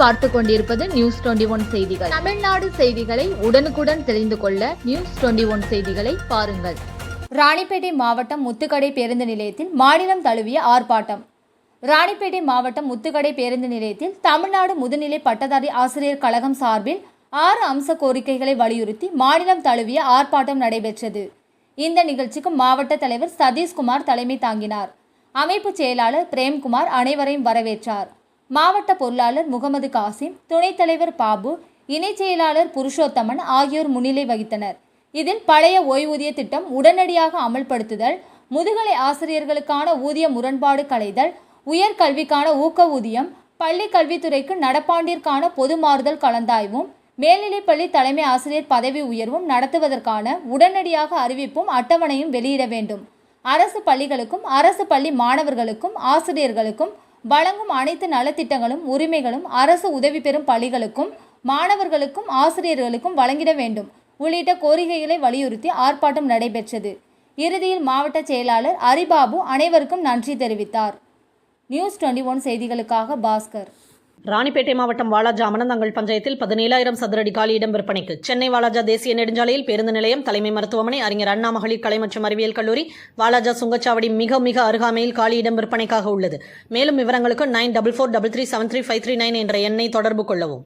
பார்த்து கொண்டிருப்பது news twenty one செய்திகள். தமிழ்நாடு செய்திகளை உடனுக்குடன் தெரிந்து கொள்ள நியூஸ் டுவெண்டி ஒன் செய்திகளை பாருங்கள். ராணிப்பேட்டை மாவட்டம் முத்துக்கடை பேருந்து நிலையத்தில் மாநிலம் தழுவிய ஆர்ப்பாட்டம். ராணிப்பேட்டை மாவட்டம் முத்துக்கடை பேருந்து நிலையத்தில் தமிழ்நாடு முதுநிலை பட்டதாரி ஆசிரியர் கழகம் சார்பில் ஆறு அம்ச கோரிக்கைகளை வலியுறுத்தி மாநிலம் தழுவிய ஆர்ப்பாட்டம் நடைபெற்றது. இந்த நிகழ்ச்சிக்கு மாவட்ட தலைவர் சதீஷ்குமார் தலைமை தாங்கினார். அமைப்பு செயலாளர் பிரேம்குமார் அனைவரையும் வரவேற்றார். மாவட்ட பொருளாளர் முகமது காசிம் துணைத் தலைவர் பாபு இணைச் செயலாளர் புருஷோத்தமன் ஆகியோர் முன்னிலை வகித்தனர். இதில் பழைய ஓய்வூதிய திட்டம் உடனடியாக அமல்படுத்துதல் முதுகலை ஆசிரியர்களுக்கான ஊதிய முரண்பாடு களைதல் உயர்கல்விக்கான ஊக்க ஊதியம் பள்ளி கல்வித்துறைக்கு நடப்பாண்டிற்கான பொது மாறுதல் கலந்தாய்வும் மேல்நிலைப்பள்ளி தலைமை ஆசிரியர் பதவி உயர்வும் நடத்துவதற்கான உடனடியாக அறிவிப்பும் அட்டவணையும் வெளியிட வேண்டும். அரசு பள்ளிகளுக்கும் அரசு பள்ளி மாணவர்களுக்கும் ஆசிரியர்களுக்கும் வழங்கும் அனைத்து நலத்திட்டங்களும் உரிமைகளும் அரசு உதவி பெறும் பள்ளிகளுக்கும் மாணவர்களுக்கும் ஆசிரியர்களுக்கும் வழங்கிட வேண்டும். உள்ளிட்ட கோரிக்கைகளை வலியுறுத்தி ஆர்ப்பாட்டம் நடைபெற்றது. இறுதியில் மாவட்ட செயலாளர் அரிபாபு அனைவருக்கும் நன்றி தெரிவித்தார். நியூஸ் டுவெண்ட்டி ஒன் செய்திகளுக்காக பாஸ்கர். ராணிப்பேட்டை மாவட்டம் வாலாஜா அமனந்தங்கள் பஞ்சாயத்தில் பதினேழாயிரம் சதுரடி காலி இடம் விற்பனைக்கு. சென்னை வாலாஜா தேசிய நெடுஞ்சாலையில் பேருந்து நிலையம் தலைமை மருத்துவமனை அறிஞர் அண்ணா மகளிர் கலை மற்றும் அறிவியல் கல்லூரி வாலாஜா சுங்கச்சாவடி மிக மிக அருகாமையில் காலி இடம் விற்பனைக்காக உள்ளது. மேலும் விவரங்களுக்கு nine double four double three seven three five three nine என்ற எண்ணை தொடர்பு கொள்ளவும்.